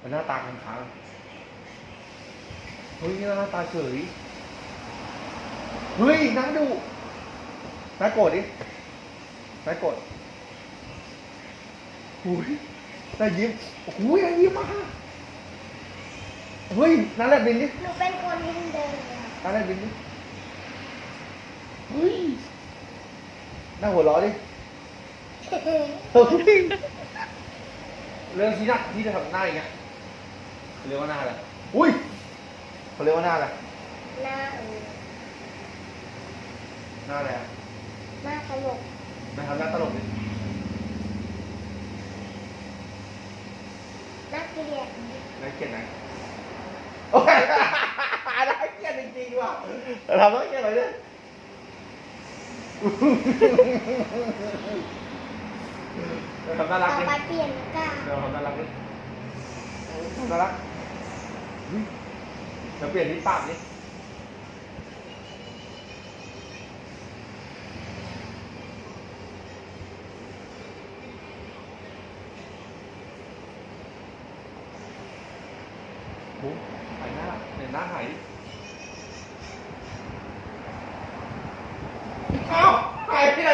มันหน้าตาค้างๆเฮ้ยนี่หน้าตาเฉย เฮ้ยน้าดูน้าโกรธดิน้าโกรธหุยน้ายิ้มหุยน้ายิ้มมากเฮ้ยน้าแลบบินดิหนูเป็นคนยิ้มเดินค่ะน้าแลบบินดิเฮ้ยน้าหัวเราะดิเฮ้ยเรื่องที่หน้าที่จะทำหน้าอย่างเงี้ย เขาเรียกว่าหน้าอะไร อุ้ยเขาเรียกว่าหน้าอะไร หน้าเออหน้าอะไรอะหน้าตลกนะครับหน้าตลกดิหน้าเกลียดน่าเกลียดไหนโอ้ยน่าเกลียดจริงๆว่ะเราทำน่าเกลียดอะไรเนี่ยเราทำน่ารักต่อดิไปเปลี่ยนกาเราทำน่ารักดิทำน่ารัก จะเปลี่ยนที่ปากนี่มุ้หายหน้าเนี่หน้าหายอ้าวหายที่ไหน